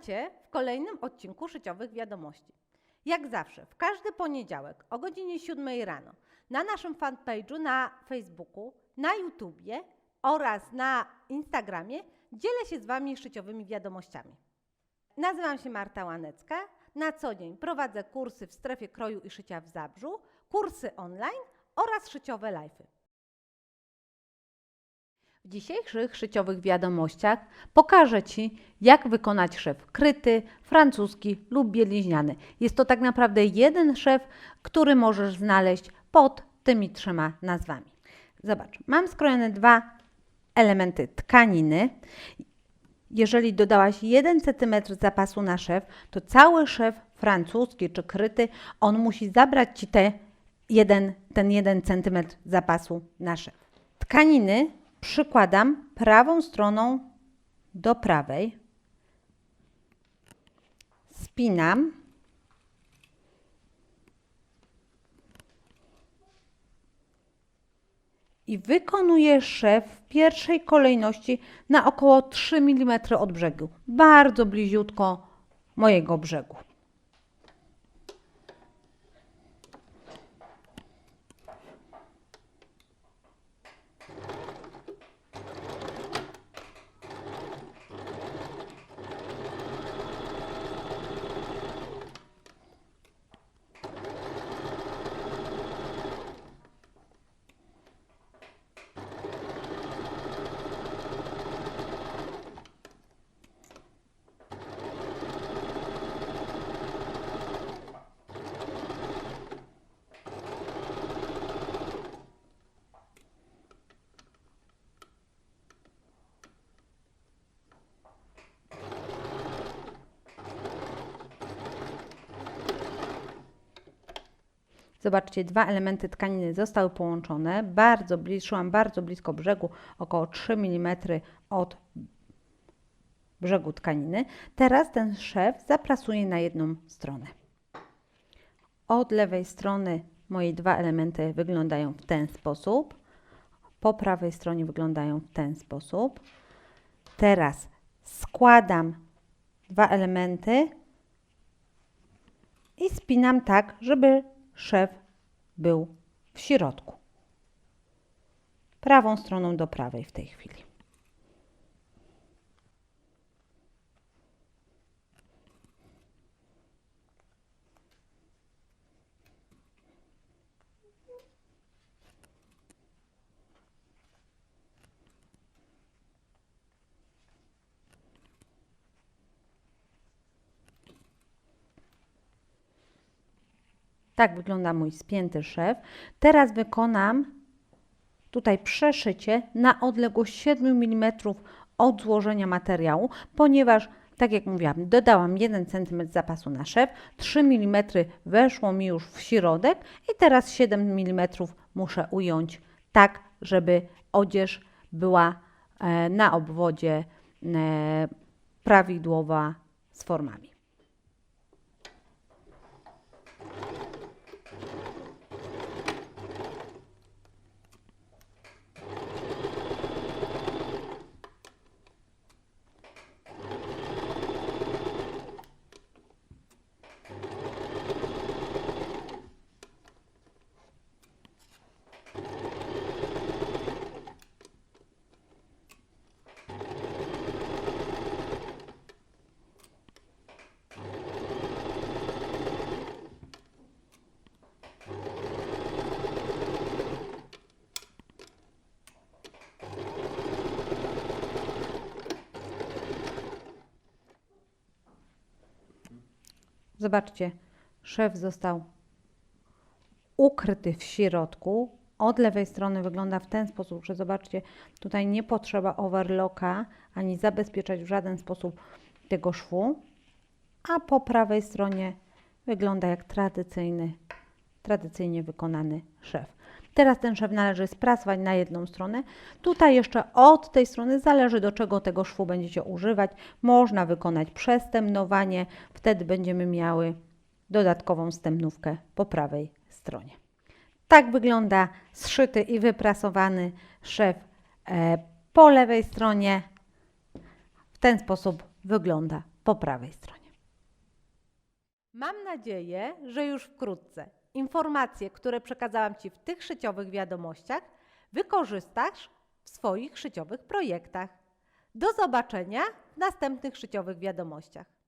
Cię w kolejnym odcinku Szyciowych Wiadomości. Jak zawsze, w każdy poniedziałek o godzinie 7 rano na naszym fanpage'u na Facebooku, na YouTubie oraz na Instagramie dzielę się z Wami szyciowymi wiadomościami. Nazywam się Marta Łanecka. Na co dzień prowadzę kursy w strefie kroju i szycia w Zabrzu, kursy online oraz szyciowe live'y. W dzisiejszych szyciowych wiadomościach pokażę Ci, jak wykonać szef kryty, francuski lub bieliźniany. Jest to tak naprawdę jeden szef, który możesz znaleźć pod tymi trzema nazwami. Zobacz, mam skrojone dwa elementy tkaniny. Jeżeli dodałaś 1 cm zapasu na szef, to cały szef francuski czy kryty, on musi zabrać Ci te jeden, ten 1 cm zapasu na szef. Tkaniny przykładam prawą stroną do prawej, spinam, i wykonuję szef w pierwszej kolejności na około 3 mm od brzegu, bardzo bliziutko mojego brzegu. Zobaczcie, dwa elementy tkaniny zostały połączone. Bardzo blisko, szłam bardzo blisko brzegu, około 3 mm od brzegu tkaniny. Teraz ten szef zaprasuję na jedną stronę. Od lewej strony moje dwa elementy wyglądają w ten sposób. Po prawej stronie wyglądają w ten sposób. Teraz składam dwa elementy i spinam tak, żeby szef był w środku. Prawą stroną do prawej w tej chwili. Tak wygląda mój spięty szef. Teraz wykonam tutaj przeszycie na odległość 7 mm od złożenia materiału, ponieważ tak jak mówiłam, dodałam 1 cm zapasu na szef, 3 mm weszło mi już w środek i teraz 7 mm muszę ująć tak, żeby odzież była e, na obwodzie e, prawidłowa z formami. Zobaczcie, szef został ukryty w środku. Od lewej strony wygląda w ten sposób, że zobaczcie, tutaj nie potrzeba overlocka ani zabezpieczać w żaden sposób tego szwu, a po prawej stronie wygląda jak tradycyjny, tradycyjnie wykonany szef. Teraz ten szef należy sprasować na jedną stronę. Tutaj jeszcze od tej strony zależy do czego tego szwu będziecie używać. Można wykonać przestępnowanie, wtedy będziemy miały dodatkową stępnówkę po prawej stronie. Tak wygląda zszyty i wyprasowany szef e, po lewej stronie. W ten sposób wygląda po prawej stronie. Mam nadzieję, że już wkrótce informacje, które przekazałam Ci w tych szyciowych wiadomościach, wykorzystasz w swoich szyciowych projektach. Do zobaczenia w następnych szyciowych wiadomościach.